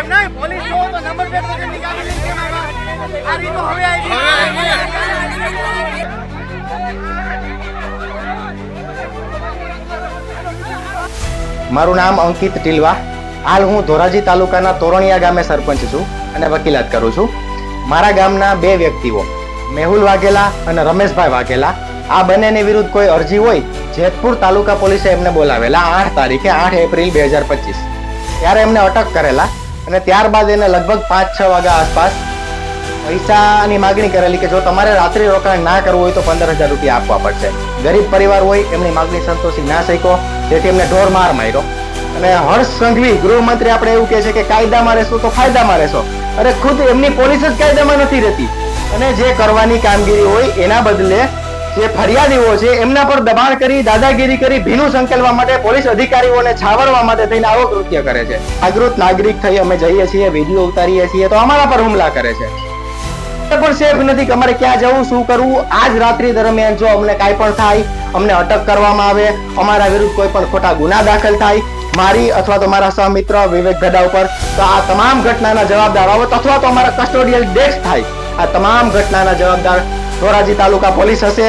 એમ નહીં પોલીસ જો number plate વગર નીકાળી લઈને કેમ આ રીતો હવે આવી મારું નામ અંકિત ટીલવા. હાલ હું ધોરાજી તાલુકાના તોરણિયા ગામે સરપંચ છું અને વકીલાત કરું છું. મારા ગામના બે વ્યક્તિઓ મેહુલ વાઘેલા અને રમેશભાઈ વાઘેલા. આ બંનેની વિરુદ્ધ કોઈ અરજી હોય જેતપુર તાલુકા પોલીસે એમને બોલાવેલા આઠ તારીખે આઠ એપ્રિલ બે હજાર પચીસ. ત્યારે એમને અટક કરેલા. અને ત્યારબાદ એને લગભગ પાંચ છ વાગ્યા આસપાસ પૈસાની માગણી કરેલી કે જો તમારે રાત્રિ રોકાણ ના કરવું હોય તો પંદર હજાર રૂપિયા આપવા પડશે. ગરીબ પરિવાર હોય, એમની માગણી સંતોષી ના શક્યો. જેથી એમને ઢોર માર માર્યો. અને હર્ષ સંઘવી, ગૃહમંત્રી આપણે એવું કહે છે કે કાયદામાં રહેશો તો ફાયદામાં રહેશો. અરે ખુદ એમની પોલીસ જ કાયદામાં નથી રહેતી. અને જે કરવાની કામગીરી હોય એના બદલે જે ફરિયાદીઓ છે, એમના પર દબાણ કરી, દાદાગીરી કરી, ભીનું સંકેલવા માટે પોલીસ અધિકારીઓને છાવરવા માટે થઈને આવો કૃત્ય કરે છે. જાગૃત નાગરિક થઈ અમે જઈએ છીએ, વીડિયો ઉતારીએ છીએ, તો અમારા પર હુમલા કરે છે. પણ સેફ નથી કે અમારે ક્યાં જવું, શું કરવું? આજ રાત્રિ દરમિયાન જો અમને કાંઈ પણ થાય, અમને અટક કરવામાં આવે, અમારા વિરુદ્ધ કોઈ પણ ખોટા ગુના દાખલ થાય, મારી અથવા તો મારા સહમિત્ર વિવેક ગડા ઉપર, તો આ તમામ ઘટનાના જવાબદાર બાબત અથવા તો અમારા કસ્ટોડિયલ ડેસ્ક થાય. આ તમામ ઘટનાના જવાબદાર ધોરાજી તાલુકા પોલીસ હશે.